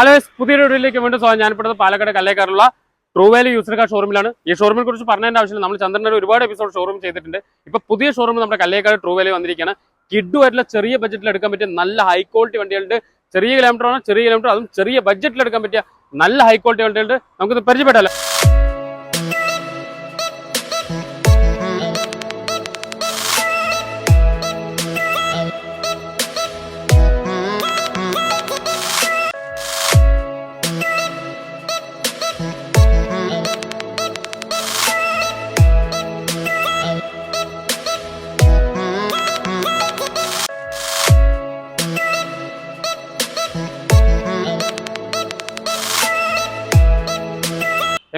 Hello പുതിയൊരു വീഡിയോയിലേക്ക് വീണ്ടും സ്വാഗതം. ഞാൻ ഞാനിപ്പോഴത്തെ പാലക്കാട് കല്ലേക്കാറുള്ള ട്രൂ വാലി യൂസർ കാർ ഷോറൂമിലാണ്. ഈ ഷോറൂമിനെ കുറിച്ച് പറഞ്ഞതിന്റെ ആവശ്യമില്ല. നമ്മൾ ചന്ദ്രന്റെ ഒരുപാട് എപ്പിസോഡ് ഷോറൂം ചെയ്തിട്ടുണ്ട്. ഇപ്പൊ പുതിയ ഷോറൂം നമ്മുടെ കല്ലേക്കാട് ട്രൂ വാലി വന്നിരിക്കുകയാണ് കിഡുമായിട്ടുള്ള ചെറിയ ബഡ്ജറ്റിൽ എടുക്കാൻ പറ്റിയ നല്ല ഹൈ ക്വാളിറ്റി വണ്ടികളുണ്ട്. ചെറിയ കിലോമീറ്റർ ആണ് ചെറിയ കിലോമീറ്റർ അതും ചെറിയ ബഡ്ജറ്റിൽ എടുക്കാൻ പറ്റിയ നല്ല ഹൈ ക്വാളിറ്റി വണ്ടികളുണ്ട്. നമുക്കിത് പരിചയപ്പെട്ടാലോ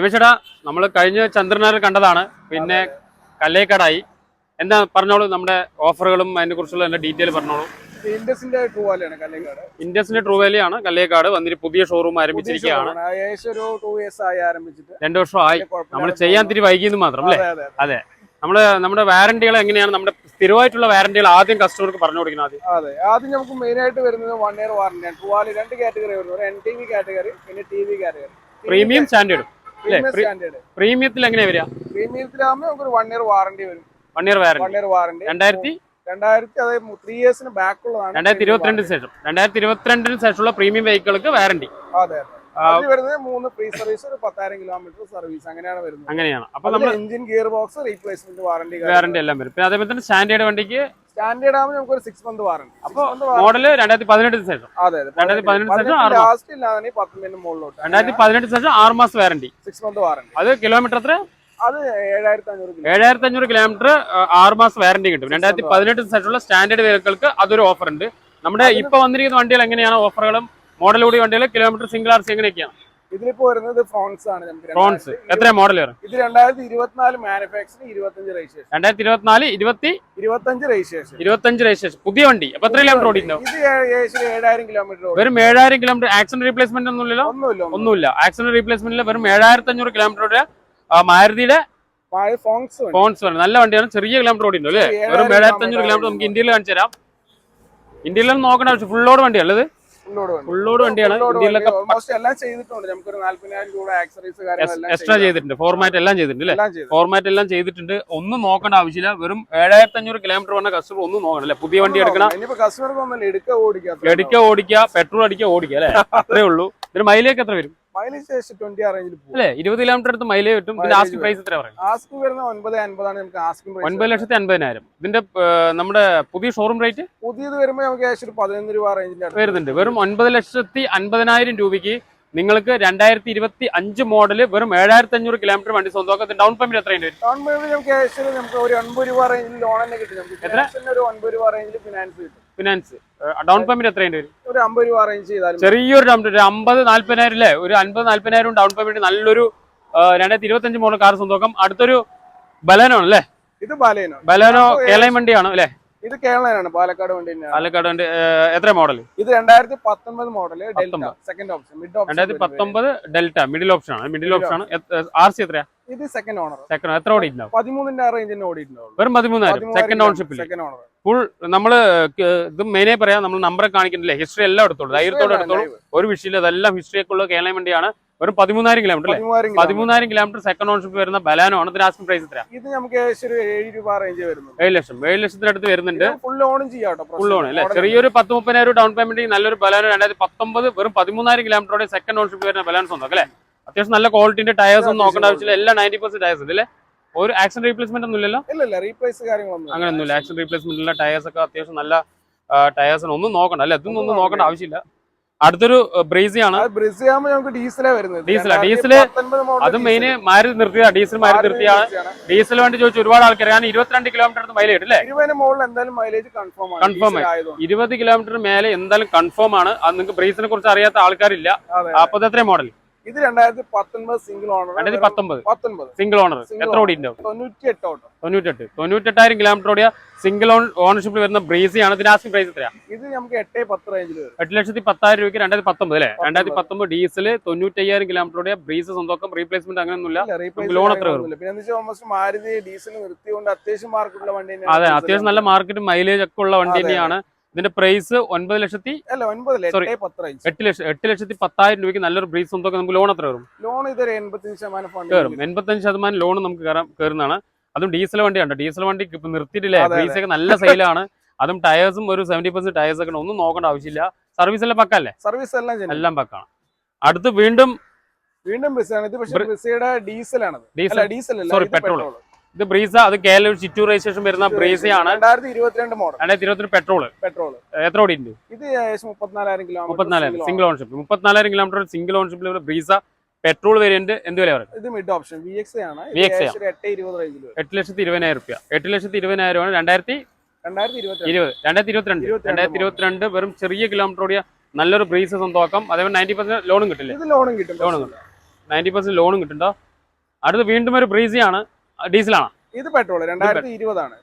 രമേശേട്ടാ നമ്മൾ കഴിഞ്ഞ ചന്ദ്രനാർ കണ്ടതാണ്. പിന്നെ കല്ലേക്കടായി എന്താ പറഞ്ഞോളൂ നമ്മുടെ ഓഫറുകളും അതിനെ കുറിച്ചുള്ള എല്ലാ ഡീറ്റെയിൽ പറഞ്ഞോളൂ. ഇൻഡസിന്റെ ട്രൂവാലാണ് കല്ലേക്കാട് ഇൻഡസിന്റെ ട്രൂ വാലിയാണ് കല്ലേക്കാട് വന്നിട്ട് പുതിയ ഷോറൂം ആരംഭിച്ചിരിക്കുകയാണ്. ഏകദേശം ഒരു ടൂ ഇയേഴ്സ് ആയി ആരംഭിച്ചിട്ട്. രണ്ടു വർഷമായി ആയി. നമ്മൾ ചെയ്യാൻ തിരി വൈകിയെന്ന് മാത്രം അല്ലേ? അതെ, നമ്മൾ നമ്മൾ നമ്മുടെ വാറണ്ടികൾ എങ്ങനെയാണ്? നമ്മുടെ സ്ഥിരമായിട്ടുള്ള വാറണ്ടികൾ ആദ്യം കസ്റ്റമർക്ക് പറഞ്ഞു കൊടുക്കുന്നത് ആദ്യം. അതെ. ആദ്യം നമുക്ക് മെയിൻ ആയിട്ട് വരുന്നത് വൺ ഇയർ വാറണ്ടിയാണ് ട്രൂ വാലി രണ്ട് കാറ്റഗറി വരുന്നത്. ഒരു എൻ ടി വി കാറ്റഗറി പിന്നെ T V category premium standard പ്രീമിയത്തിൽ എങ്ങനെയാ വരിക? പ്രീമിയത്തിലാകുമ്പോൾ നമുക്ക് ഒരു വൺ ഇയർ വാറണ്ടി വരും. One year warranty one year warranty രണ്ടായിരത്തി? രണ്ടായിരത്തി അതായത് ത്രീ ഇയേഴ്സിന് ബാക്ക് ഉള്ളതാണ് രണ്ടായിരത്തി ഇരുപത്തിരണ്ടിന് ശേഷം. രണ്ടായിരത്തി ഇരുപത്തിരണ്ടിന് ശേഷമുള്ള പ്രീമിയം വെഹിക്കിൾക്ക് വാറണ്ടി അതെ അതെ. വരുന്നത് മൂന്ന് ഫ്രീ സർവീസ് ഒരു പത്തായിരം കിലോമീറ്റർ സർവീസ് അങ്ങനെയാണ് വരുന്നത്. അങ്ങനെയാണ്. അപ്പൊ നമ്മൾ engine gear box replacement warranty warranty എല്ലാം വരും. പിന്നെ അതേപോലെ തന്നെ സ്റ്റാൻഡേർഡ് വണ്ടിക്ക് സ്റ്റാൻഡേർഡ് ആകുമ്പോൾ നമുക്ക് ഒരു സിക്സ് മന്ത് വാറണ്ടി അപ്പൊ മോഡൽ രണ്ടായിരത്തി പതിനെട്ടിന് ശേഷം അതെ രണ്ടായിരത്തി പതിനെട്ടിന് ശേഷം ആറ് ലാസ്റ്റ് ഇല്ലാതെ പത്തൊമ്പതിന് മുകളിലോട്ട്. രണ്ടായിരത്തി പതിനെട്ടിന് ശേഷം ആറ് മാസം വാറണ്ടി സിക്സ് മന്ത് വാറണ്ടി അത് കിലോമീറ്റർ എത്ര? അത് ഏഴായിരത്തി അഞ്ഞൂറ് കിലോമീറ്റർ ആറ് മാസം വാറണ്ടി കിട്ടും. രണ്ടായിരത്തി പതിനെട്ടിന് ശേഷമുള്ള സ്റ്റാൻഡേർഡ് വെഹിക്കിൾക്ക് അതൊരു ഓഫർ ഉണ്ട്. നമ്മുടെ ഇപ്പൊ വന്നിരിക്കുന്ന വണ്ടികൾ എങ്ങനെയാണ്? ഓഫറുകളും മോഡൽ കൂടി വണ്ടികൾ കിലോമീറ്റർ സിംഗിൾ ആർ സി എങ്ങനെയൊക്കെയാണ്? ഇതിലിപ്പോ വരുന്നത് ഫ്രോൺസ് ആണ് നമുക്ക് ഫ്രോൺസ് എത്ര മോഡൽ വരും ഇത് രണ്ടായിരത്തി ഇരുപത്തിനാല് മാനുഫാക്ചറിംഗ് ഇരുപത്തഞ്ച് രജിസ്ട്രേഷൻ രണ്ടായിരത്തി ഇരുപത്തിനാല് ഇരുപത്തി ഇരുപത്തഞ്ച് രജിസ്ട്രേഷൻ ഇരുപത്തഞ്ച് രജിസ്ട്രേഷൻ പുതിയ വണ്ടി. അപ്പൊ എത്ര കിലോമീറ്റർ ഓടിയിട്ടുണ്ടാവും? ഇത് ഏകദേശം ഏഴായിരം കിലോമീറ്റർ വെറും ഏഴായിരം കിലോമീറ്റർ ആക്സിഡന്റ് റീപ്ലേസ്മെന്റ് ഒന്നുമില്ലല്ലോ? ഒന്നുമില്ല ഒന്നും ഒന്നുമില്ല. ആക്സിഡന്റ് റീപ്ലേസ്മെന്റിൽ വെറും ഏഴായിരത്തി അഞ്ഞൂറ് കിലോമീറ്റർ മാരുതിയുടെ ഫോൺസ് നല്ല വണ്ടിയാണ്. ചെറിയ കിലോമീറ്റർ ഓടിയിട്ടുണ്ട് അല്ലേ? വെറും ഏഴായിരത്തി അഞ്ഞൂറ് കിലോമീറ്റർ നമുക്ക് ഇന്ത്യയിൽ കാണിച്ചു തരാം ഇന്ത്യയിലൊന്നും നോക്കേണ്ട ആവശ്യം ഫുൾ ലോഡ് വണ്ടിയാണ് ഇത്. ഫുള്ളോട് വണ്ടിയാണ്. എല്ലാം ചെയ്തിട്ടുണ്ട്. നമുക്കൊരു നാല്പതിനായിരം രൂപ ആക്സറീസ് എക്സ്ട്രാ ചെയ്തിട്ടുണ്ട്. ഫോർമാറ്റ് എല്ലാം ചെയ്തിട്ടുണ്ട് അല്ലേ? ഫോർമാറ്റ് എല്ലാം ചെയ്തിട്ടുണ്ട്. ഒന്നും നോക്കേണ്ട ആവശ്യമില്ല. വെറും ഏഴായിരത്തി അഞ്ഞൂറ് കിലോമീറ്റർ വന്ന കസ്റ്റമർ ഒന്നും നോക്കണം അല്ലെ? പുതിയ വണ്ടി എടുക്കണം. എടുക്കുക ഓടിക്കുക പെട്രോൾ അടിക്കുക ഓടിക്കുക അല്ലേ? അത്രേ ഉള്ളൂ. ഇതിന് മൈലേജ് എത്ര വരും? മൈലേജ് ഏകദേശം ട്വന്റി റേഞ്ചിൽ അല്ലേ? ഇരുപത് കിലോമീറ്റർ അടുത്ത് മൈലേജ് കിട്ടും. ഇതിന്റെ ആസ്കിംഗ് പ്രൈസ് എത്ര പറയും ആസ്കിംഗ് വരുന്ന ഒൻപത് അൻപതാണ് നമുക്ക് ആസ്കിംഗ് പ്രൈസ് ഒൻപത് ലക്ഷത്തി അൻപതിനായിരം. ഇതിന്റെ നമ്മുടെ പുതിയ ഷോറൂം റേറ്റ് പുതിയത് വരുമ്പോൾ നമുക്ക് ഏകദേശം ഒരു പതിനൊന്ന് രൂപ അടുത്ത്. വരുന്നുണ്ട്. വെറും ഒൻപത് ലക്ഷത്തി അൻപതിനായിരം രൂപയ്ക്ക് നിങ്ങൾക്ക് രണ്ടായിരത്തി ഇരുപത്തി അഞ്ച് മോഡൽ വെറും ഏഴായിരത്തി അഞ്ഞൂറ് കിലോമീറ്റർ വണ്ടി സ്വന്തമാക്കത്തിന് ഡൗൺ പേയ്മെന്റ് എത്രയുണ്ട് ഡൗൺ പേയ്മെന്റ് നമുക്ക് ഏകദേശം നമുക്ക് ഒരു ഒൻപത് രൂപ റേഞ്ചിൽ ലോൺ തന്നെ കിട്ടും. നമുക്ക് ഒരു ഒൻപത് രൂപ റേഞ്ചിൽ ഫിനാൻസ് കിട്ടും. ഫിനാൻസ് ഡൗൺ പേയ്മെന്റ് എത്രയുണ്ട്? ഒരു അമ്പത് രൂപ റേഞ്ച് ചെയ്താൽ ചെറിയൊരു ഡൗൺ ഒരു അമ്പത് നാല്പതിനായിരം അല്ലേ? ഒരു അൻപത് നാല്പതിനായിരം ഡൗൺ പേയ്മെന്റ് നല്ലൊരു രണ്ടായിരത്തി ഇരുപത്തി അഞ്ച് മോഡൽ കാർ സ്വന്തമാക്കാം. അടുത്തൊരു ബലനോ അല്ലേ? ഇത് ബാലേനോ. ബലനോ കേരളം വണ്ടിയാണ് അല്ലേ? ഇത് കേരളനാണ് പാലക്കാട് വണ്ടി പാലക്കാട് വണ്ടി എത്ര മോഡൽ ഇത് രണ്ടായിരത്തി പത്തൊമ്പത് model delta second option mid option രണ്ടായിരത്തി പത്തൊമ്പത് ഡെൽറ്റ മിഡിൽ ഓപ്ഷൻ ആണ്. മിഡിൽ ഓപ്ഷൻ ആണ്. ആർ സി എത്രയാ? ഇത് സെക്കൻഡ് ഓണർ സെക്കൻഡ് എത്ര ഓടി പതിമൂന്നിന്റെ റേഞ്ചിന് ഓടിയിട്ടുണ്ടാവും വെറും പതിമൂന്നായിരം. സെക്കൻഡ് ഓൺഷിപ്പിൽ സെക്കൻഡ് ഓണർ ഫുൾ നമ്മൾ ഇത് മെയിനായി പറയാം നമ്മൾ നമ്പറെ കാണിക്കുന്നില്ല? ഹിസ്റ്ററി എല്ലാം എടുത്തോളൂ. ധൈര്യത്തോടെ എടുത്തോളൂ. ഒരു വിഷയമില്ല അതെല്ലാം ഹിസ്റ്ററി ഒക്കെ ഉള്ള കേരളം വണ്ടിയാണ്. ഒരു പതിമൂന്നായിരം കിലോമീറ്റർ അല്ലേ? പതിമൂന്നായിരം കിലോമീറ്റർ സെക്കൻഡ് ഓൺഷിപ്പ് വരുന്ന ബലാനോ ആണ്. ഇതിന് ആസ്കിംഗ് പ്രൈസ് എത്രയാ? ഇത് നമുക്ക് ഏഴ് രൂപ റേഞ്ച് വരുന്നത് ഏഴ് ലക്ഷം. ഏഴ് ലക്ഷത്തിനടുത്ത് വരുന്നുണ്ട്. ഫുൾ ഓണും ചെയ്യാം ഫുൾ ഓൺ അല്ലേ? ചെറിയൊരു പത്ത് മുപ്പതിനായിരം ഡൗൺ പേയ്മെന്റ് നല്ലൊരു ബലാനോ രണ്ടായിരത്തി പത്തൊമ്പത് വെറും പതിമൂന്നായിരം കിലോമീറ്ററോടെ സെക്കൻഡ് ഓൺഷിപ്പ് വരുന്ന ബലാൻസ് സ്വന്തം അല്ലേ? അത്യാവശ്യം നല്ല ക്വാളിറ്റിന്റെ ടയേഴ്സ് ഒന്നും നോക്കേണ്ട ആവശ്യമില്ല. എല്ലാ നയന്റി പെർസെന്റ് ടയേഴ്സ് ഉണ്ട് അല്ലേ ഒരു ആക്സൺ റീപ്ലേസ്മെന്റ് ഒന്നും ഇല്ലല്ലോ? ഇല്ല റീപ്ലേസ് കാര്യങ്ങളൊന്നും അങ്ങനെയൊന്നുമില്ല ആക്ഷൻ റീപ്ലേസ്മെന്റ് ഉള്ള ടയേഴ്സ് ഒക്കെ അത്യാവശ്യം നല്ല ടയേഴ്സിന് ഒന്നും നോക്കണ്ട അല്ലെ? ഇതൊന്നും ഒന്നും നോക്കേണ്ട ആവശ്യമില്ല. അടുത്തൊരു ബ്രേസി ആണ്. അത് നമുക്ക് ഡീസലേ ഡീസലാ. അത് മെയിന് മെയിൻ നിർത്തിയാ ഡീസൽ മാരി നിർത്തിയാ നിർത്തിയാണ് ഡീസൽ വേണ്ടി ചോദിച്ചു ഒരുപാട് ആൾക്കാർ ഞാൻ ഇരുപത്തിരണ്ട് കിലോമീറ്റർ അടുത്ത് മൈലേജ് അല്ലേ? മൈലേജ് കൺഫേം ആയി. ഇരുപത് കിലോമീറ്റർ മേലെ എന്തായാലും കൺഫേം ആണ്. അത് നിങ്ങൾക്ക് ബ്രേസിനെ കുറിച്ച് അറിയാത്ത ആൾക്കാരില്ല. അപ്പൊ അത്രയും മോഡൽ ഇത് രണ്ടായിരത്തി പത്തൊൻപത് സിംഗിൾ ഓണർ പത്തൊൻപത്. സിംഗിൾ ഓണർ എത്ര ഓടി തൊണ്ണൂറ്റിയെട്ട് തൊണ്ണൂറ്റി ഓട്ടോ. തൊണ്ണൂറ്റെട്ട് തൊണ്ണൂറ്റെട്ടായിരം കിലോമീറ്റർ ഓടിയ സിംഗിൾ ഓൺ ഓണർഷിപ്പിൽ വരുന്ന ബ്രേസിയാണ് ആണ്. ഇതിന്റെ ആസ്കിംഗ് പ്രൈസ് എത്രയാ? ഇത് നമുക്ക് എട്ട് പത്ത് റേഞ്ചിൽ എട്ട് ലക്ഷത്തി പത്തായിരം രൂപയ്ക്ക് രണ്ടായിരത്തി പത്തൊമ്പത് അല്ലേ? രണ്ടായിരത്തി പത്തൊമ്പത് ഡീസൽ കിലോമീറ്റർ ഓടിയ ബ്രീസ് സ്വന്തം റീപ്ലേസ്മെന്റ് അങ്ങനെയൊന്നുമില്ല. ലോൺ എത്ര വരും. പിന്നെ മാരുതി ഡീസൽ അത്യാവശ്യം മാർക്കറ്റുള്ള വണ്ടി അതെ diesel. അത്യാവശ്യം നല്ല മാർക്കറ്റ് മൈലേജ് ഒക്കെ ഉള്ള വണ്ടി തന്നെയാണ്. ഇതിന്റെ പ്രൈസ് ഒൻപത് ലക്ഷത്തി Sorry. എട്ടേ ലക്ഷം എട്ട് ലക്ഷത്തി പത്തായിരം രൂപയ്ക്ക് നല്ലൊരു ബ്രീസ് സ്വന്തമൊക്കെ നമുക്ക് ലോൺ എത്ര വരും? ലോൺ ഇതൊരു എൺപത്തഞ്ച് ശതമാനം കയറും എൺപത്തഞ്ച് ശതമാനം ലോൺ നമുക്ക് കയറാം കയറുന്നതാണ് അതും ഡീസൽ വണ്ടിയാണ്. ഡീസൽ വണ്ടി നിർത്തിയിട്ടില്ലേ. ബ്രീസ് ഒക്കെ നല്ല സെയിലാണ് അതും ടയേഴ്സും ഒരു സെവന്റി പെർസെന്റ് ടയേഴ്സ് ഒക്കെ ഒന്നും നോക്കേണ്ട ആവശ്യമില്ല. സർവീസ് എല്ലാം പക്കല്ലേ സർവീസ് എല്ലാം എല്ലാം പക്കാണ്. അടുത്ത് വീണ്ടും വീണ്ടും ബിസാണ് ഇത് പക്ഷേ ബ്രിസയുടെ ഡീസലാണ് ഡീസൽ ഡീസൽ അല്ല Sorry, ഇത് ബ്രീസ അത് കേരള ചിറ്റൂർ രജിസ്ട്രേഷൻ വരുന്ന ബ്രീസയാണ്. രണ്ടായിരത്തി ഇരുപത്തിരണ്ട് മോഡൽ. രണ്ടായിരത്തി പെട്രോൾ പെട്രോൾ എത്ര ഇത് ഏകദേശം മുപ്പത്തിനാലായിരം സിംഗിൾ ഓൺഷിപ്പ് മുപ്പത്തിനാലായിരം കിലോമീറ്റർ സിംഗിൾ ഓൺഷിപ്പിൽ ബ്രീസ പെട്രോൾ വേരിയന്റ് എന്ത് വില പറയും ഇത് മിഡ് ഓപ്ഷൻ വി എക്സ് ആണ്. എട്ട് ലക്ഷത്തി ഇരുപതിനായിരം റുപ്യ. എട്ട് ലക്ഷത്തി ഇരുപതിനായിരമാണ് രണ്ടായിരത്തി രണ്ടായിരത്തി ഇരുപത്. രണ്ടായിരത്തി ഇരുപത്തിരണ്ട് രണ്ടായിരത്തി ഇരുപത്തിരണ്ട് വെറും ചെറിയ കിലോമീറ്റർ ഓടിയ നല്ലൊരു ബ്രീസ് സ്വന്തമാക്കാം. അതേപോലെ നയന്റി പെർസെന്റ് ലോണും കിട്ടില്ല? ലോണും കിട്ടും. ലോണും കിട്ടും. നയന്റി പെർസെന്റ് ലോണും കിട്ടുണ്ടോ അടുത്ത് വീണ്ടും ഒരു ബ്രീസിയാണ്. ഡീസലാണ്. ഇത് പെട്രോൾ രണ്ടായിരത്തി ഇരുപതാണ്.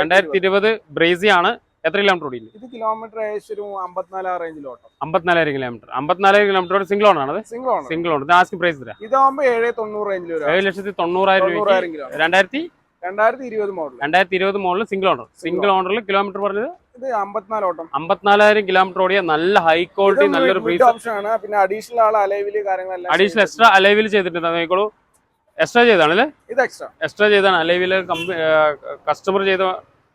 രണ്ടായിരത്തി ഇരുപത്. ബ്രേസി ആണ് എത്ര കിലോമീറ്റർ ഓടിയില്ല? ഇത് കിലോമീറ്റർ ഏകദേശം അമ്പത്തിനാലായിരം റേഞ്ചിലോട്ടോ ഓട്ടം. അമ്പത്തിനാലായിരം കിലോമീറ്റർ അമ്പത്തിനാലായിരം കിലോമീറ്റർ സിംഗിൾ ഓണാണ് ആണ് single own single own ask price ഇതാകുമ്പോൾ ഏഴ് തൊണ്ണൂറ് റേഞ്ചിൽ വരും. ഏഴ് ലക്ഷത്തി തൊണ്ണൂറായിരം കിലോമീറ്റർ രണ്ടായിരത്തി രണ്ടായിരത്തി ഇരുപത് മോഡൽ രണ്ടായിരത്തി ഇരുപത് മോഡൽ സിംഗിൾ ഓണർ സിംഗിൾ ഓണറിൽ കിലോമീറ്റർ പറഞ്ഞത്? ഇത് അമ്പത്തിനാല് ഓട്ടം. അമ്പത്തിനാലായിരം കിലോമീറ്റർ ഓടിയ നല്ല ഹൈ ക്വാളിറ്റി നല്ലൊരു ഓപ്ഷൻ ആണ്. പിന്നെ അഡീഷണൽ ആൾ അലൈവിൽ കാര്യങ്ങളെല്ലാം അഡീഷണൽ എക്സ്ട്രാ അലൈവിൽ ചെയ്തിട്ടുണ്ട്. എക്സ്ട്രാ ചെയ്താണല്ലേ ഇത് എക്സ്ട്രാ എക്സ്ട്രാ ചെയ്താണ് അലൈവിൽ കസ്റ്റമർ ചെയ്ത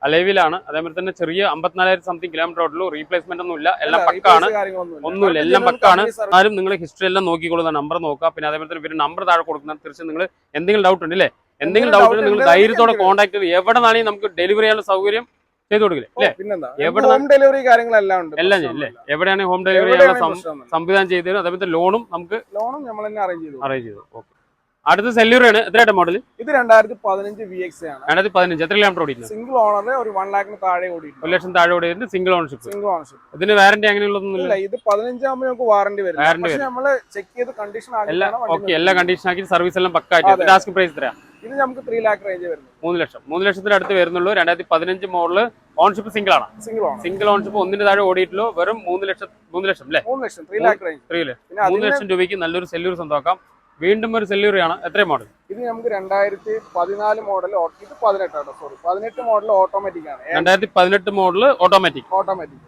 അലൈവിലാണ്. അതേപോലെ തന്നെ ചെറിയ അമ്പത്തിനാലായിരം സംതിങ് കിലോമീറ്റർ ഓടുള്ളൂ റീപ്ലേസ്മെന്റ് ഒന്നും ഇല്ല എല്ലാം പക്കാണ്. ഒന്നുമില്ല. എല്ലാം പക്കാണ്. ആരും നിങ്ങൾ ഹിസ്റ്ററി എല്ലാം നോക്കിക്കൊള്ളുന്ന നമ്പർ നോക്കുക. പിന്നെ അതേപോലെ തന്നെ പിന്നെ നമ്പർ താഴെ കൊടുക്കുന്ന തീർച്ചയായും നിങ്ങൾ എന്തെങ്കിലും ഡൗട്ട് ഉണ്ട് അല്ലേ എന്തെങ്കിലും ഡൗട്ട് ഉണ്ടെങ്കിൽ ഉണ്ട് നിങ്ങൾ ധൈര്യത്തോടെ കോൺടാക്ട് ചെയ്ത് എവിടെ നിന്നാണെങ്കിൽ നമുക്ക് ഡെലിവറി ചെയ്യാനുള്ള സൗകര്യം ചെയ്തു കൊടുക്കില്ലേ ഹോം ഡെലിവറി കാര്യങ്ങളെല്ലാം ഉണ്ട്. എല്ലാം അല്ലേ? എവിടെയാണെങ്കിൽ ഹോം ഡെലിവറി സംവിധാനം ചെയ്തത് അതേപോലെ ലോണും നമുക്ക് ലോണും നമ്മൾ തന്നെ അറേഞ്ച് ചെയ്തു അറേഞ്ച് ചെയ്തു ഓക്കെ. അടുത്ത സെല്യൂറാണ് എത്രയായിട്ട് മോഡൽ ഇത് രണ്ടായിരത്തി പതിനഞ്ച് വി എക്സ് ആണ്. രണ്ടായിരത്തി പതിനഞ്ച് എത്ര കിലോമീറ്റർ ഓടി സിംഗിൾ ഓണർ ഒരു വൺ ലാഖിന് താഴെ ഓടി ഒരു ലക്ഷം താഴെ ഓടിയിട്ട് സിംഗിൾ ഓണർഷിപ്പ് സിംഗിൾ ഓണർഷിപ്പ് ഇതിന് വാറന്റി അങ്ങനെയുള്ളതൊന്നും ഇല്ല? ഇത് പതിനഞ്ചാകുമ്പോൾ നമുക്ക് വാറന്റി വരും. വാറന്റി നമ്മൾ ചെക്ക് ചെയ്ത് കണ്ടീഷൻ എല്ലാ ഓക്കെ എല്ലാ കണ്ടീഷൻ ആക്കി സർവീസ് എല്ലാം പക്കായിട്ട്. ടാസ്ക് പ്രൈസ് എത്രയാ? ഇത് നമുക്ക് ത്രീ ലാഖ് റേഞ്ച് വരുന്നത്. മൂന്ന് ലക്ഷം. മൂന്ന് ലക്ഷത്തിന് അടുത്ത് വരുന്നുള്ളൂ. രണ്ടായിരത്തി പതിനഞ്ച് മോഡൽ ഓൺഷിപ്പ് സിംഗിൾ ആണ് സിംഗിൾ സിംഗിൾ ഓൺഷിപ്പ് ഒന്നിന് താഴെ ഓടിയിട്ടുള്ളൂ. വെറും മൂന്ന് ലക്ഷം മൂന്ന് ലക്ഷം അല്ലേ? മൂന്ന് ലക്ഷം ത്രീ ലാഖ് റേഞ്ച് ത്രീ ലക്ഷം മൂന്ന് ലക്ഷം രൂപയ്ക്ക് നല്ലൊരു സെല്യൂർ സ്വന്തമാക്കാം വീണ്ടും ഒരു സെല്യൂറിയാണ് എത്ര മോഡൽ ഇത് നമുക്ക് രണ്ടായിരത്തി പതിനാല് മോഡൽ ഇത് പതിനെട്ടാണ് സോറി പതിനെട്ട് മോഡൽ ഓട്ടോമാറ്റിക് ആണ്. രണ്ടായിരത്തി പതിനെട്ട് മോഡൽ ഓട്ടോമാറ്റിക് ഓട്ടോമാറ്റിക്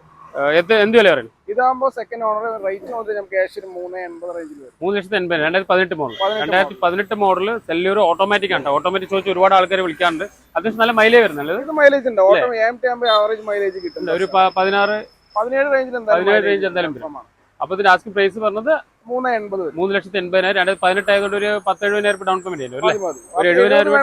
എന്ത് വില പറയുന്നത് ഇതാകുമ്പോൾ സെക്കൻഡ് ഓണർ റേറ്റ് നോക്കി നമുക്ക് ഏകദേശം മൂന്ന് എൺപത് റേഞ്ചിൽ വരും. മൂന്ന് ലക്ഷത്തി എൺപത് രണ്ടായിരത്തി പതിനെട്ട് മോഡൽ രണ്ടായിരത്തി പതിനെട്ട് മോഡൽ സെല്ലൂർ ഓട്ടോമാറ്റിക് ആണ് ഓട്ടോമാറ്റിക് ചോദിച്ച് ഒരുപാട് ആൾക്കാർ വിളിക്കാറുണ്ട്. അത്യാവശ്യം നല്ല മൈലേജ് വരുന്നുള്ളത് ഇത്? മൈലേജ് ഉണ്ട്. ഓട്ടോ എം ടി ആകുമ്പോൾ ആവറേജ് മൈലേജ് കിട്ടും. ഒരു പതിനാറ് പതിനേഴ് റേഞ്ചിൽ പതിനേഴ് റേഞ്ച് എന്തായാലും വരും. അപ്പൊ ഇതിന്റെ ആസ്കിംഗ് പ്രൈസ് പറഞ്ഞത് മൂന്ന് എൺപത് വരും. മൂന്ന് ലക്ഷത്തി എൺപതിനായിരം രണ്ട് പതിനെട്ട് ആയതുകൊണ്ട് ഒരു പത്ത് എഴുപതിനായിരം രൂപ ഡൗൺ പേയ്മെന്റ് അല്ലേ ഒരു എഴുപതിനായിരം രൂപ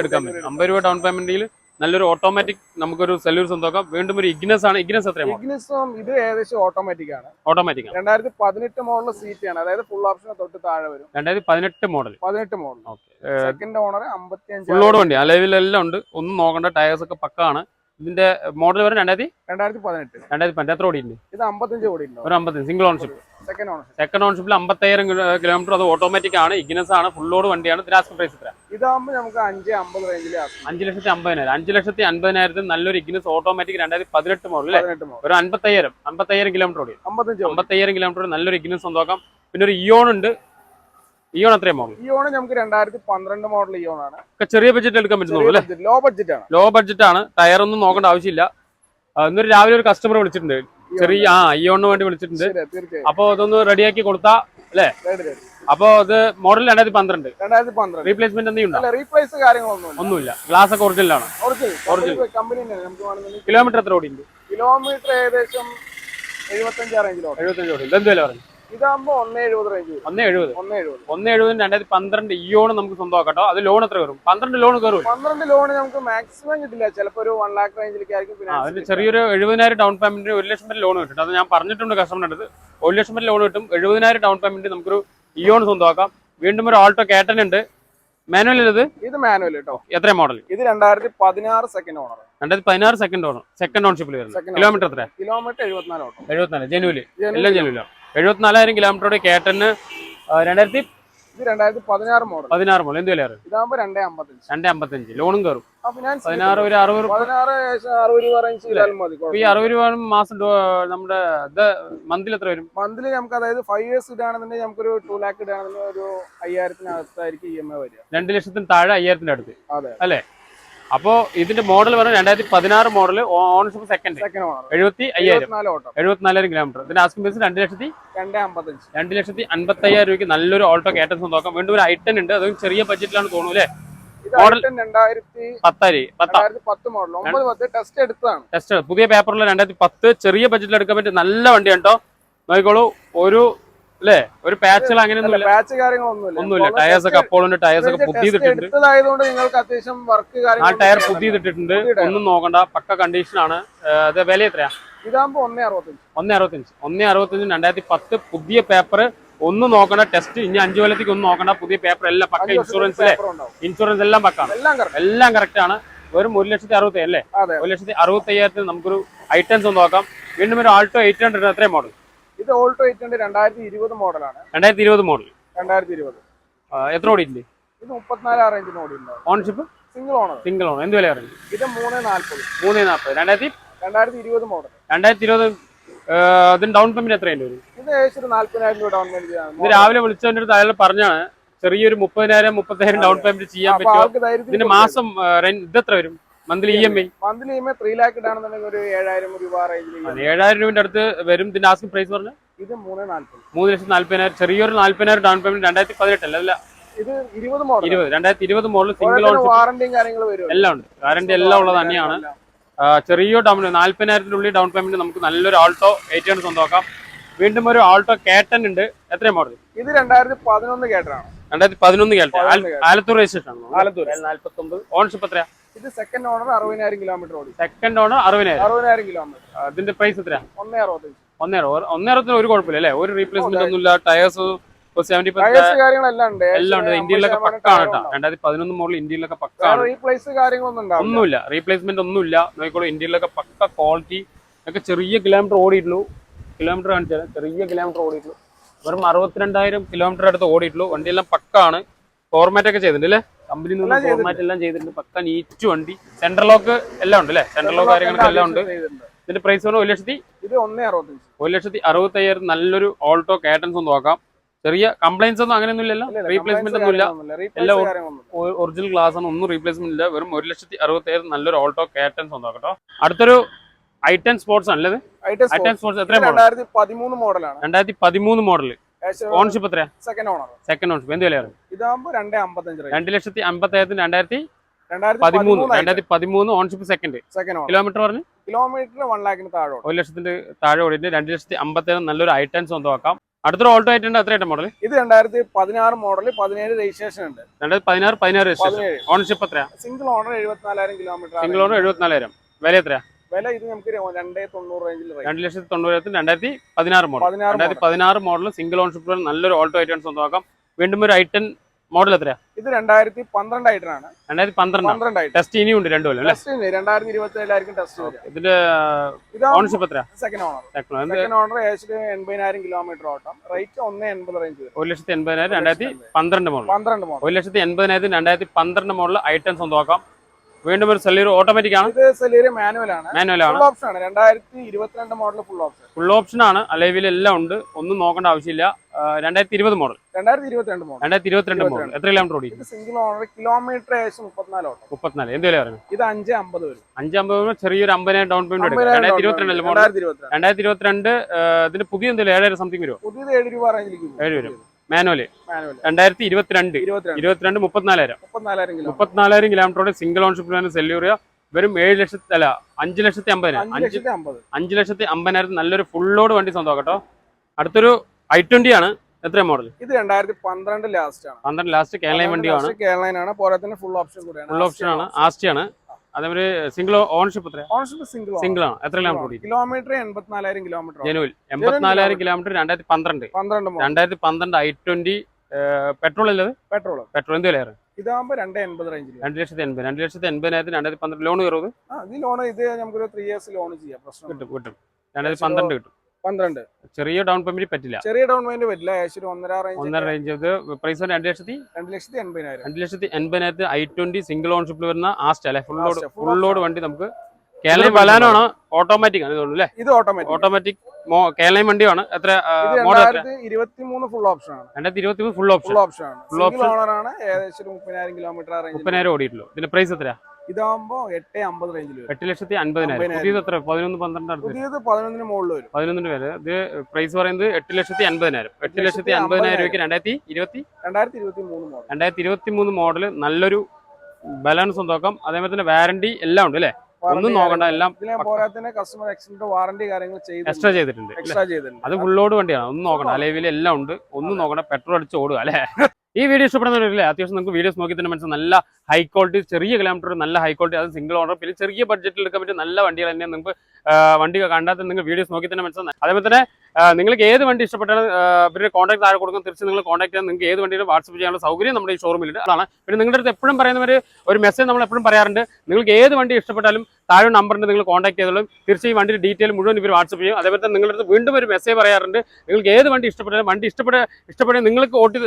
എടുക്കാൻ പറ്റും അമ്പത് രൂപ ഡൗൺ പേയ്മെന്റിൽ നല്ലൊരു ഓട്ടോമാറ്റിക് നമുക്കൊരു സെല്ലൂർ സ്വന്തമാക്കാം വീണ്ടും ഒരു ഇഗ്നസ് ആണ്. ഇഗ്നസ് എത്രയാണ് ഇഗ്നസ് ഇത് ഏകദേശം ഓട്ടോമാറ്റിക് ആണ്. ഓട്ടോമാറ്റിക് ആണ്. രണ്ടായിരത്തി പതിനെട്ട് മോഡൽ സീറ്റ് ആണ്. അതായത് ഫുൾ ഓപ്ഷൻ തൊട്ട് താഴെ വരും. രണ്ടായിരത്തി പതിനെട്ട് മോഡൽ പതിനെട്ട് മോഡൽ ഓക്കെ സെക്കൻഡ് ഓണർ അമ്പത്തി അഞ്ച് ഫുള്ളോട് വണ്ടി. അലവിലെല്ലാം ഉണ്ട്. ഒന്നും നോക്കണ്ട. ടയേഴ്സ് ഒക്കെ പക്കാണ്. ഇതിന്റെ മോഡൽ വരെ രണ്ടായിരത്തി രണ്ടായിരത്തി പതിനെട്ട്. രണ്ടായിരത്തി പതിനെട്ട്. എത്ര ഓടിയുണ്ട് ഇത് അമ്പത്തഞ്ച് ഓടിയുണ്ട് ഒരു അമ്പത്തി single ownership second ownership second ഓൺഷിപ്പിൽ അമ്പത്തയ്യായിരം കിലോമീറ്റർ അത് ഓട്ടോമാറ്റിക് ആണ്. ഇഗ്നസ് ആണ്. ഫുൾ ലോഡ് വണ്ടിയാണ്. ഇതിനാസ്ക് പ്രൈസ് എത്ര ഇതാകുമ്പോൾ നമുക്ക് അഞ്ച് അമ്പത് റേഞ്ചിൽ അഞ്ച് ലക്ഷത്തി അമ്പതിനായിരം. അഞ്ച് ലക്ഷത്തി അമ്പതിനായിരത്തിൽ നല്ലൊരു ഇഗ്നസ് ഓട്ടോമാറ്റിക് രണ്ടായിരത്തി പതിനെട്ട് മോഡൽ ഒരു അമ്പത്തയ്യായിരം അമ്പത്തയ്യായിരം കിലോമീറ്റർ ഓടി അമ്പത്തഞ്ച് അമ്പത്തയ്യായിരം കിലോമീറ്റർ നല്ലൊരു ഇഗ്നസ് സ്വന്തമാക്കാം പിന്നെ ഒരു ഇയോൺ ഉണ്ട്. ഇയോൺ എത്രയും മോഡൽ ഈ ഓണ് നമുക്ക് രണ്ടായിരത്തി പന്ത്രണ്ട് മോഡൽ ഈ ആണ്. ഒക്കെ ചെറിയ ബഡ്ജറ്റ് എടുക്കാൻ പറ്റുന്നുള്ളൂ അല്ലേ? ലോ ബഡ്ജറ്റ് ആണ്. ലോ ബഡ്ജറ്റ് ആണ്. ടയർ ഒന്നും നോക്കേണ്ട ആവശ്യമില്ല. ഇന്നൊരു രാവിലെ ഒരു കസ്റ്റമർ വിളിച്ചിട്ടുണ്ട്. ചെറിയ ആ ഇയോണിന് വേണ്ടി വിളിച്ചിട്ടുണ്ട്. അപ്പൊ അതൊന്ന് റെഡിയാക്കി കൊടുത്താ അല്ലേ. അപ്പൊ അത് മോഡൽ രണ്ടായിരത്തി പന്ത്രണ്ട്. രണ്ടായിരത്തി പന്ത്രണ്ട്. റീപ്ലേസ്മെന്റ് എന്തെങ്കിലും റീപ്ലേസ് ഒന്നുമില്ല. ഗ്ലാസ് ഒക്കെ ഒറിജിനൽ ആണ്. ഒറിജിനൽ കമ്പനി കിലോമീറ്റർ എത്ര ഓടിയുണ്ട് കിലോമീറ്റർ ഏകദേശം എഴുപത്തഞ്ച് റേഞ്ചിലോട്ട് എഴുപത്തഞ്ച് ഓടി എന്ത് വില പറഞ്ഞു? ഇതാകുമ്പോ ഒന്ന് എഴുപത് റേഞ്ച് ഒന്ന് എഴുപത്. ഒന്ന് എഴുപത്. ഒന്ന് എഴുപതിന് രണ്ടായിരത്തി പന്ത്രണ്ട് ഇയോണ് നമുക്ക് സ്വന്തമാക്കട്ടോ അത് ലോൺ എത്ര വരും. പന്ത്രണ്ട് ലോൺ കയറും പന്ത്രണ്ട് ലോൺ നമുക്ക് മാക്സിമം കിട്ടില്ല. ചിലപ്പോ ഒരു വൺ ലാക്ക് റേഞ്ചിലേക്ക് ആയിരിക്കും അതിന് ചെറിയൊരു എഴുപതിനായിരം ഡൗൺ പേയ്മെന്റ് ഒരു ലക്ഷം വരെ ലോൺ കിട്ടും. അത് ഞാൻ പറഞ്ഞിട്ടുണ്ട് കസ്റ്റമറിന്റെ അടുത്ത്. ഒരു ലക്ഷം വരെ ലോൺ കിട്ടും. എഴുപതിനായിരം ഡൗൺ പേയ്മെന്റ് നമുക്കൊരു ഇയോൺ സ്വന്തമാക്കാം. വീണ്ടും ഒരു ആൾട്ടോ കേട്ടൻ ഉണ്ട്. മാനുവൽ ഇത് ഇത് മാനുവൽ കേട്ടോ എത്ര മോഡൽ ഇത് രണ്ടായിരത്തി പതിനാറ് സെക്കൻഡ് ഓണർ രണ്ടായിരത്തി പതിനാറ് സെക്കൻഡ് ഓണർ സെക്കൻഡ് ഓൺഷിപ്പിൽ വരുന്നത് കിലോമീറ്റർ എത്ര കിലോമീറ്റർ എഴുപത്തിനാല് ഓട്ടോ എഴുപത്തിനാല്. ജനുവലി. എല്ലാം ജനുവലാണ് എഴുപത്തിനാലായിരം കിലോമീറ്ററോടെ കേട്ടന് രണ്ടായിരത്തി ഇത് രണ്ടായിരത്തി പതിനാറ് മോഡൽ പതിനാറ് മോഡൽ എന്ത് വില അറിയാം ഇതാകുമ്പോ രണ്ടേ അമ്പത്തഞ്ച്. രണ്ടേ അമ്പത്തഞ്ച്. ലോണും കയറും. പതിനാറ് ഒരു അറുപത് പതിനാറ് അറുപത് രൂപ മതി ഈ അറുപത് രൂപ മാസം നമ്മുടെ ഇത് മന്തിൽ എത്ര വരും? മന്ത്ലി നമുക്ക് അതായത് ഫൈവ് ഇയേഴ്സ് ഇടുകയാണെന്നുണ്ടെങ്കിൽ നമുക്കൊരു ടു ലാക്ക് ഇടുകയാണെന്നുണ്ടെങ്കിൽ ഒരു അയ്യായിരത്തിനകത്തായിരിക്കും ഇ എം ഐ വരിക. രണ്ട് ലക്ഷത്തിന് താഴെ അയ്യായിരത്തിന്റെ അടുത്ത്. അതെ. അല്ലേ? അപ്പോൾ ഇതിന്റെ മോഡൽ പറഞ്ഞാൽ രണ്ടായിരത്തി പതിനാറ് മോഡൽ ഓണർഷിപ്പ് സെക്കൻഡ് എഴുപത്തി അയ്യായിരം എഴുപത്തിനാലായിരം കിലോമീറ്റർ ഇതിന്റെ ആസ്കിംഗ് പ്രൈസ് രണ്ട് ലക്ഷത്തി രണ്ട് ലക്ഷത്തി അൻപത്തി അയ്യായിരം രൂപയ്ക്ക് നല്ലൊരു ഓൾട്ടോ കേട്ടൻസ് നോക്കാം. വീണ്ടും ഒരു ഐറ്റൻ ഉണ്ട്. അതും ചെറിയ ബഡ്ജറ്റിലാണ് തോന്നുന്നു അല്ലേ? മോഡൽ ടെസ്റ്റ് പുതിയ പേപ്പറിൽ രണ്ടായിരത്തി പത്ത്. ചെറിയ ബഡ്ജറ്റിൽ എടുക്കാൻ പറ്റിയ നല്ല വണ്ടിയാണ് കേട്ടോ നോക്കിക്കോളൂ. ഒരു അല്ലേ? ഒരു പാച്ചുകൾ അങ്ങനെയൊന്നുമില്ല പാച്ച് കാര്യങ്ങളൊന്നുമില്ല. ഒന്നുമില്ല. ടയേഴ്സ് ഒക്കെ അപ്പോൾ അപ്പോളുണ്ട് ടയേഴ്സ് ഒക്കെ പുതിയതിട്ടുണ്ട് നിങ്ങൾക്ക് അത്യാവശ്യം വർക്ക് ആ ടയർ പുതിയതിട്ടിട്ടുണ്ട്. ഒന്നും നോക്കണ്ട. പക്ക കണ്ടീഷനാണ് അത് വില എത്രയാ? ഇതാകുമ്പോ ഒന്നേ അറുപത്തഞ്ച്. ഒന്നേ അറുപത്തഞ്ച്. ഒന്നേ അറുപത്തഞ്ച് രണ്ടായിരത്തി പത്ത് പുതിയ പേപ്പർ ഒന്നും നോക്കണ്ട. ടെസ്റ്റ് ഇനി അഞ്ചു കൊല്ലത്തേക്ക് ഒന്നും നോക്കണ്ട. പുതിയ പേപ്പർ എല്ലാം പക്ക ഇൻഷുറൻസ് ഇൻഷുറൻസ് എല്ലാം പക്കാണ്. എല്ലാം കറക്റ്റ് ആണ്. വെറും ഒരു ലക്ഷത്തി അറുപത്തി അല്ലേ? ഒരു ലക്ഷത്തി അറുപത്തി അയ്യായിരത്തിന് നമുക്കൊരു ഐറ്റംസ് ഒന്ന് നോക്കാം. വീണ്ടും ഒരു ആൾട്ടോ എയ്റ്റ് ഹൺഡ്രഡ് എത്രയും മോഡൽ ഇത് ഓൾട്ടോ എയ്റ്റ് രണ്ടായിരത്തി ഇരുപത് മോഡലാണ്. രണ്ടായിരത്തി ഇരുപത് മോഡൽ. രണ്ടായിരത്തി ഇരുപത് എത്ര ഓടിയില്ലേ ഇത് മുപ്പത്തിനാല് റേഞ്ചിന് ഓടിയിട്ടുണ്ട്. Ownership single owner single own എന്ത് വില പറയുന്നത് ഇത് മൂന്ന് നാല്പത് മൂന്ന് നാൽപ്പത്. രണ്ടായിരത്തി? രണ്ടായിരത്തി ഇരുപത് മോഡൽ രണ്ടായിരത്തി ഇരുപത് ഇതിന് ഡൗൺ പേയ്മെന്റ് എത്രയുണ്ട് വരും ഇത് ഏകദേശം നാല്പതിനായിരം രൂപ ഡൗൺ പേയ്മെന്റ് ഇത് രാവിലെ വിളിച്ചതിന്റെ അടുത്ത് അയാൾ പറഞ്ഞാണ് ചെറിയൊരു മുപ്പതിനായിരം മുപ്പത്തിനായിരം ഡൗൺ പേയ്മെന്റ് ചെയ്യാൻ പറ്റും ഇതിന് മാസം ഇത് എത്ര വരും? Monthly E M I monthly EMI three lakh ഇടാണെന്നുണ്ടെങ്കിൽ ഒരു ഏഴായിരം രൂപ റേഞ്ചിൽ ഏഴായിരം രൂപന്റെ അടുത്ത് വരും. ഇതിന്റെ ആസ്കിംഗ് പ്രൈസ് പറഞ്ഞു? ഇത് മൂന്ന് നാല്പത്. മൂന്ന് ലക്ഷത്തി നാല്പതിനായിരം ചെറിയൊരു നാല്പതിനായിരം ഡൗൺ പേയ്മെന്റ് രണ്ടായിരത്തി പതിനെട്ടല്ല? അല്ല. ഇത് ഇരുപത് മോഡൽ ഇരുപത് രണ്ടായിരത്തി ഇരുപത് മോഡൽ സിംഗിൾ ഓൺ വാറന്റിയും കാര്യങ്ങളും വരും എല്ലാം ഉണ്ട്. വാറന്റി എല്ലാം ഉള്ളത് തന്നെയാണ്. ചെറിയ ഡൗൺ നാല്പതിനായിരത്തിന്റെ ഉള്ളിൽ ഡൗൺ പേയ്മെന്റ് നമുക്ക് നല്ലൊരു ആൾട്ടോ എയ്റ്റ് ഹൺഡ്രഡ് സ്വന്തമാക്കാം. വീണ്ടും ഒരു ആൾട്ടോ കേട്ടൻ ഉണ്ട്. എത്രയും മോഡൽ ഇത് രണ്ടായിരത്തി പതിനൊന്ന് കേട്ടറാണ് രണ്ടായിരത്തി പതിനൊന്ന് കേട്ടൻ ആലത്തൂർ രജിസ്ട്രേഷൻ ആലത്തൂർ. നാല്പത്തി ഒമ്പത് ഓൺഷിപ്പ് എത്രയാ? ഇത് സെക്കൻഡ് ഓണർ അറുപതിനായിരം കിലോമീറ്റർ ഓടി. സെക്കൻഡ് ഓണർ അറുപതിനായിരം. അറുപതിനായിരം കിലോമീറ്റർ അതിന്റെ പ്രൈസ് എത്രയാ? ഒന്നേ അറുപത്തഞ്ച്. ഒന്നേറോ ഒന്നേറത്തിന് ഒരു കുഴപ്പമില്ല അല്ലേ? ഒരു റീപ്ലേസ്മെന്റ് ഒന്നുമില്ല. ടയേഴ്സ് എല്ലാം ഉണ്ട്. ഇന്ത്യയിലൊക്കെ പക്കാണ് കേട്ടോ. രണ്ടായിരത്തി പതിനൊന്ന് മോഡൽ ഇന്ത്യയിലൊക്കെ പക്കാണ്. ഒന്നുമില്ല. റീപ്ലേസ്മെന്റ് ഒന്നുമില്ല. നോക്കിക്കോളൂ. ഇന്ത്യയിലൊക്കെ പക്ക ക്വാളിറ്റി ഒക്കെ ചെറിയ കിലോമീറ്റർ ഓടിയിട്ടുള്ളൂ കിലോമീറ്റർ കാണിച്ചാൽ ചെറിയ കിലോമീറ്റർ ഓടിയിട്ടുള്ളൂ വെറും അറുപത്തിരണ്ടായിരം കിലോമീറ്റർ അടുത്ത് ഓടിയിട്ടുള്ളൂ. വണ്ടിയെല്ലാം പക്കാണ്. ഫോർമാറ്റ് ഒക്കെ ചെയ്തിട്ടുണ്ട് അല്ലേ? കമ്പനി നിന്ന് ഫോർമാറ്റ് എല്ലാം ചെയ്തിട്ടുണ്ട്. പക്ക നീറ്റ് വണ്ടി. സെൻട്രൽ ലോക്ക് എല്ലാം ഉണ്ട് അല്ലേ? സെൻട്രൽ ലോക്ക് കാര്യങ്ങളൊക്കെ എല്ലാം ഉണ്ട്. ഇതിന്റെ പ്രൈസ് പറഞ്ഞാൽ ഒരു ലക്ഷത്തി ഇത് ഒന്നേ അറുപത്തഞ്ച്. ഒരു ലക്ഷത്തി അറുപത്തി അയ്യായിരം നല്ലൊരു ഓൾട്ടോ കാറ്റൻസ് ഒന്ന് നോക്കാം. ചെറിയ കംപ്ലൈൻസ് ഒന്നും അങ്ങനെയൊന്നും ഇല്ലല്ലോ. റീപ്ലേസ്മെന്റ് ഒന്നും ഇല്ല. എല്ലാം ഒറിജിനൽ ഗ്ലാസ് ആണ്. ഒന്നും റീപ്ലേസ്മെന്റ് ഇല്ല. വെറും ഒരു ലക്ഷത്തി അറുപത്തി ഏഴ് നല്ലൊരു ഓൾട്ടോ കാറ്റൻസ് ഒന്ന് നോക്കട്ടോ അടുത്തൊരു ഐറ്റൻ സ്പോർട്സ് ആണല്ലേ ഐറ്റം സ്പോർട്സ് എത്ര മോഡൽ? രണ്ടായിരത്തി പതിമൂന്ന് മോഡലാണ്. രണ്ടായിരത്തി പതിമൂന്ന് മോഡൽ ഓൺഷിപ്പ് എത്രയാ? സെക്കൻഡ് ഓണർ സെക്കൻഡ് ഓൺഷിപ്പ് എന്ത് വിലയാണ്? ഇതാകുമ്പോ രണ്ടേ അമ്പത്തഞ്ച് രണ്ടു ലക്ഷത്തി അമ്പത്തി ഏഴത്തിന് രണ്ടായിരത്തി പതിമൂന്ന് രണ്ടായിരത്തി പതിമൂന്ന് ഓൺഷിപ്പ് സെക്കൻഡ് സെക്കൻഡ് കിലോമീറ്റർ പറഞ്ഞു? കിലോമീറ്റർ വൺ ലാഖിന് താഴെ ഒരു ലക്ഷത്തിന്റെ താഴെ ഓടിയിട്ട് രണ്ട് ലക്ഷത്തി അമ്പത്തി ഏഴ് നല്ലൊരു ഐറ്റൻസ് സ്വന്തമാക്കാം അടുത്തൊരു ഓൾട്ടോ ആയിട്ടുണ്ട് എത്ര മോഡൽ ഇത് രണ്ടായിരത്തി പതിനാറ് മോഡൽ പതിനേഴ് രജിസ്ട്രേഷൻ ഉണ്ട്. രണ്ടായിരത്തി പതിനാറ് പതിനാറ് ഓൺഷിപ്പ് എത്രയാ? സിംഗിൾ ഓണർ എഴുപത്തിനാലായിരം കിലോമീറ്റർ സിംഗിൾ ഓണർ എഴുപത്തിനാലായിരം. വില എത്രയാ? വില ഇത് നമുക്ക് രണ്ടേ തൊണ്ണൂറ് റേഞ്ചിൽ റേഞ്ച് രണ്ട് ലക്ഷത്തി തൊണ്ണൂറായിരത്തി രണ്ടായിരത്തി പതിനാറ് മോഡൽ രണ്ടായിരത്തി പതിനാറ് മോഡൽ സിംഗിൾ ഓൺഷിപ്പ് നല്ലൊരു ഓൾട്ടോ ഐറ്റംസ് സ്വന്തമാക്കാം. വീണ്ടും ഒരു ഐറ്റൻ മോഡൽ എത്രയാ? ഇത് രണ്ടായിരത്തി പന്ത്രണ്ട് ആയിട്ടാണ് രണ്ടായിരത്തി പന്ത്രണ്ട്. പന്ത്രണ്ട് ടെസ്റ്റ് ഇനിയും ഉണ്ട് രണ്ടു കൊല്ലം രണ്ടായിരത്തി ഇരുപത്തി ഏഴായിരിക്കും ടെസ്റ്റ് ഇതിന്റെ ഇതാ ഓൺഷിപ്പ് എത്രയാ? സെക്കൻഡ് ഓണർ സെക്കൻഡ് ഓണർ ഏകദേശം എൺപതിനായിരം കിലോമീറ്റർ ഓട്ടം. റേറ്റ് ഒന്ന് എൺപത് റേഞ്ച് ഒരു ലക്ഷത്തി എൺപതിനായിരം രണ്ടായിരത്തി പന്ത്രണ്ട് മോഡൽ പന്ത്രണ്ട് മോഡൽ ഒരു ലക്ഷത്തി എൺപതിനായിരത്തി രണ്ടായിരത്തി പന്ത്രണ്ട് മോഡൽ ഐറ്റം സ്വന്തമാക്കാം. വീണ്ടും ഒരു സെല്ലീർ ഓട്ടോമാറ്റിക് ആണ്. ഇത് മാനുവൽ ആണ്. മാനുവൽ ആണ്. ഫുൾ ഓപ്ഷൻ ആണ്. രണ്ടായിരത്തി ഇരുപത്തിരണ്ട് model full option full option ആണ്. അലൈവിൽ എല്ലാം ഉണ്ട്. ഒന്നും നോക്കേണ്ട ആവശ്യമില്ല. രണ്ടായിരത്തി ഇരുപത് മോഡൽ രണ്ടായിരത്തി ഇരുപത്തിരണ്ട് മോഡൽ രണ്ടായിരത്തി ഇരുപത്തിരണ്ട് മോഡൽ എത്ര കിലോമീറ്റർ ഓടി സിംഗിൾ ഓണർ കിലോമീറ്റർ ഏകദേശം മുപ്പത്തിനാല് ഓട്ടം. മുപ്പത്തിനാല്. എന്ത് വില പറയുന്നത്? ഇത് അഞ്ച് അമ്പത് വരും. അഞ്ചമ്പത് ചെറിയൊരു അമ്പതിനായിരം ഡൗൺ പേയ്മെന്റ് എടുക്കാം. രണ്ടായിരത്തി ഇരുപത്തിരണ്ട് മോഡൽ രണ്ടായിരത്തി ഇരുപത്തിരണ്ട് ഇതിന്റെ ഇതിന് പുതിയ എന്തെങ്കിലും ഏഴായിരം സംതിങ് വരുമോ? പുതിയത് ഏഴ് രൂപ റേഞ്ചിലേക്ക് ഏഴ് വരും. മാനുവൽ. രണ്ടായിരത്തി ഇരുപത്തിരണ്ട്. ഇരുപത്തിരണ്ട് മുപ്പത്തിനാലായിരം. മുപ്പത്തിനാലായിരം കിലോമീറ്ററോടെ സിംഗിൾ ഓൺഷിപ്പിലാണ് സെല്യൂറിയ വെറും ഏഴ് ലക്ഷത്തി അല്ല അഞ്ച് ലക്ഷത്തി അമ്പതിനായിരം. അഞ്ച് ലക്ഷത്തി അമ്പതിനായിരത്തി നല്ലൊരു ഫുൾ ലോഡ് വണ്ടി സ്വന്തം കേട്ടോ അടുത്തൊരു ഐ ട്വന്റി ആണ്. എത്ര മോഡൽ ഇത് രണ്ടായിരത്തി പന്ത്രണ്ട് ലാസ്റ്റ് ആണ് പന്ത്രണ്ട് ലാസ്റ്റ് കേരള വണ്ടിയാണ് കേരള ആണ്. ഫുൾ ഓപ്ഷൻ ഫുൾ ഓപ്ഷൻ ആണ്. ആസ്റ്റി ആണ്. അതേപോലെ സിംഗിൾ ഓണർഷിപ്പ് എത്രയാണ് ഓൺഷിപ്പ് സിംഗിൾ സിംഗിൾ ആണ്. എത്ര കിലോമീറ്റർ കിലോമീറ്റർ എൺപത്തിനാലായിരം കിലോമീറ്റർ ജനുവൽ. എൺപത്തിനാലായിരം കിലോമീറ്റർ രണ്ടായിരത്തി പന്ത്രണ്ട് പന്ത്രണ്ട് രണ്ടായിരത്തി പന്ത്രണ്ട് ഐ ട്വന്റി പെട്രോൾ അല്ലേ പെട്രോൾ പെട്രോൾ എന്ത് വിലയാണ്? ഇതാകുമ്പോ രണ്ട് എൺപത് റേഞ്ചിൽ രണ്ട് ലക്ഷത്തി എൺപത്. രണ്ട് ലക്ഷത്തി എൺപതിനായിരത്തി രണ്ടായിരത്തി പന്ത്രണ്ട് ലോൺ കയറുന്നത് ആ ഈ ലോൺ ഇത് നമുക്കൊരു ത്രീ ഇയേഴ്സ് ലോൺ ചെയ്യാം. പ്രശ്നം കിട്ടും കിട്ടും. രണ്ടായിരത്തി പന്ത്രണ്ട് കിട്ടും. പന്ത്രണ്ട്. ചെറിയ ഡൗൺ പേയ്മെന്റ് പറ്റില്ല. ചെറിയ ഡൗൺ പേയ്മെന്റ് പറ്റില്ല ഏകദേശം ഒന്നര റേഞ്ച് ഒന്നര റേഞ്ച് ഇത് പ്രൈസ് രണ്ട് ലക്ഷത്തി രണ്ട് ലക്ഷത്തി എൺപതിനായിരം. രണ്ട് ലക്ഷത്തി എൺപതിനായിരത്തി ഐ ട്വന്റി സിംഗിൾ ഓൺഷിപ്പിൽ വരുന്ന ആസ്റ്റ് അല്ലെ ഫുൾ ലോഡ് ഫുൾ ലോഡ് വണ്ടി നമുക്ക് കേരളം വലാനാണ് ഓട്ടോമാറ്റിക് ആണ് തോന്നുന്നു അല്ലേ ഇത് ഓട്ടോമാറ്റിക് ഓട്ടോമാറ്റിക് കേരളം വണ്ടിയാണ് എത്ര മോഡൽ എത്ര? രണ്ടായിരത്തി ഇരുപത്തി മൂന്ന് ഫുൾ ഓപ്ഷൻ ആണ്. രണ്ടായിരത്തി ഇരുപത്തിമൂന്ന് ഫുൾ ഓപ്ഷൻ ഫുൾ ഓപ്ഷൻ ആണ്. Full single option. ഏകദേശം മുപ്പതിനായിരം കിലോമീറ്റർ മുപ്പതിനായിരം ഓടിയിട്ടുള്ളൂ. ഇതിന്റെ പ്രൈസ് എത്രയാ? ഇതാകുമ്പോ എട്ട് അമ്പത് റേഞ്ചിൽ വരും. എട്ട് ലക്ഷത്തി അമ്പതിനായിരം. പുതിയത് എത്ര? പതിനൊന്ന് പന്ത്രണ്ട് പുതിയത് പതിനൊന്നിന് മുകളിൽ വരും. പതിനൊന്നിന് പേര് ഇത് പ്രൈസ് പറയുന്നത് എട്ട് ലക്ഷത്തി അമ്പതിനായിരം എട്ട് ലക്ഷത്തി അമ്പതിനായിരം. രൂപയ്ക്ക് രണ്ടായിരത്തി ഇരുപത്തി? രണ്ടായിരത്തി ഇരുപത്തി മൂന്ന് മോഡൽ രണ്ടായിരത്തി ഇരുപത്തി മൂന്ന് മോഡൽ നല്ലൊരു ബാലൻസ് സ്വന്തമാക്കാം അതേപോലെ തന്നെ വാറണ്ടി എല്ലാം ഉണ്ട് അല്ലേ? ഒന്നും നോക്കണ്ട എല്ലാം പോരാത്തന്നെ കസ്റ്റമർ എക്സിഡന്റ് വാറണ്ടി കാര്യങ്ങൾ ചെയ്ത് എക്സ്ട്രാ ചെയ്തിട്ടുണ്ട്. എക്സ്ട്രാ ചെയ്തിട്ടുണ്ട് അത് ഫുള്ളോട് വണ്ടിയാണ്. ഒന്നും നോക്കണ്ട. അലവിൽ എല്ലാം ഉണ്ട്. ഒന്നും നോക്കണ്ട. പെട്രോൾ അടിച്ച് ഓടുക അല്ലേ? ഈ വീഡിയോ ഇഷ്ടപ്പെടുന്നവരല്ലേ അത്യാവശ്യം നമുക്ക് വീഡിയോസ് നോക്കി തന്നെ മനസ്സിലാവും. നല്ല ഹൈ ക്വാളിറ്റി ചെറിയ കിലോമീറ്റർ നല്ല ഹൈ ക്വാളിറ്റി അത് സിംഗിൾ ഓണർ പിന്നെ ചെറിയ ബഡ്ജറ്റിൽ എടുക്കാൻ പറ്റിയ നല്ല വണ്ടികൾ തന്നെ നിങ്ങൾക്ക് വണ്ടി കണ്ടാൽ നിങ്ങൾ വീഡിയോസ് നോക്കി തന്നെ മനസ്സിലാവും. അതേപോലെ തന്നെ നിങ്ങൾക്ക് ഏത് വണ്ടി ഇഷ്ടപ്പെട്ടാലും പിന്നെ കോൺടാക്ട് താഴെ കൊടുക്കും. തിരിച്ച് നിങ്ങൾ കോൺടാക്ട് ചെയ്യാൻ നിങ്ങൾക്ക് ഏത് വണ്ടിയിലും വാട്സപ്പ് ചെയ്യാനുള്ള സൗകര്യം നമ്മുടെ ഈ ഷോറൂമിലുണ്ട് അതാണ്. പിന്നെ നിങ്ങളുടെ അടുത്ത് എപ്പോഴും പറയുന്നവർ ഒരു മെസ്സേജ് നമ്മൾ എപ്പോഴും പറയാറുണ്ട്. നിങ്ങൾക്ക് ഏത് വണ്ടി ഇഷ്ടപ്പെട്ടാലും താഴെ നമ്പറിന് നിങ്ങൾ കോൺടാക്ട് ചെയ്തോളും. തിരിച്ച് ഈ വണ്ടിയുടെ ഡീറ്റെയിൽ മുഴുവൻ ഇവർ വാട്സപ്പ് ചെയ്യും. അതേപോലെ തന്നെ നിങ്ങളുടെ അടുത്ത് വീണ്ടും ഒരു മെസ്സേജ് പറയാറുണ്ട്. നിങ്ങൾക്ക് ഏത് വണ്ടി ഇഷ്ടപ്പെട്ടാലും വണ്ടി ഇഷ്ടപ്പെട്ട ഇഷ്ടപ്പെട്ട നിങ്ങൾക്ക് ഓട്ടി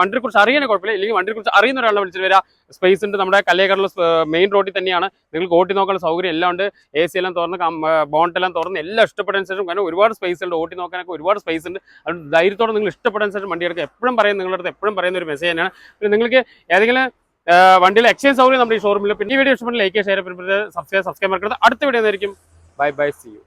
വണ്ടിയെക്കുറിച്ച് അറിയാനേ കുഴപ്പമില്ല. ഇല്ലെങ്കിൽ വണ്ടിയെക്കുറിച്ച് അറിയുന്ന ഒരാളെ വിളിച്ചിട്ട് വരാം. സ്പേസ് ഉണ്ട് നമ്മുടെ കല്ലേക്കടല മെയിൻ റോഡിൽ തന്നെയാണ്. നിങ്ങൾക്ക് ഓട്ടി നോക്കാനുള്ള സൗകര്യം എല്ലാം ഉണ്ട്. എ സി എല്ലാം തുറന്ന് ബോണ്ടെല്ലാം തുറന്ന് എല്ലാം ഇഷ്ടപ്പെട്ടതിന് ശേഷം കാരണം ഒരുപാട് സ്പേസ് ഉണ്ട്. ഓട്ടി നോക്കാനൊക്കെ ഒരുപാട് സ്പേസ് ഉണ്ട്. അതുകൊണ്ട് ധൈര്യത്തോടെ നിങ്ങൾ ഇഷ്ടപ്പെട്ടതിന് ശേഷം വണ്ടി എടുക്കുക. എപ്പോഴും പറയും നിങ്ങളുടെ അടുത്ത് എപ്പോഴും പറയുന്ന ഒരു മെസ്സേജ് തന്നെയാണ്. പിന്നെ നിങ്ങൾക്ക് ഏതെങ്കിലും വണ്ടിയിൽ എക്സ്ചേഞ്ച് സൗകര്യം നമ്മുടെ ഈ ഷോറൂമിൽ പിന്നെ ഈ വീഡിയോ ഇഷ്ടപ്പെട്ട ലൈക്ക് ഷെയർ സബ്സ്ക്രൈബ് സബ്സ്ക്രൈബ് മറക്കരുത്. അടുത്ത വീഡിയോ ആയിരിക്കും. Bye bye C U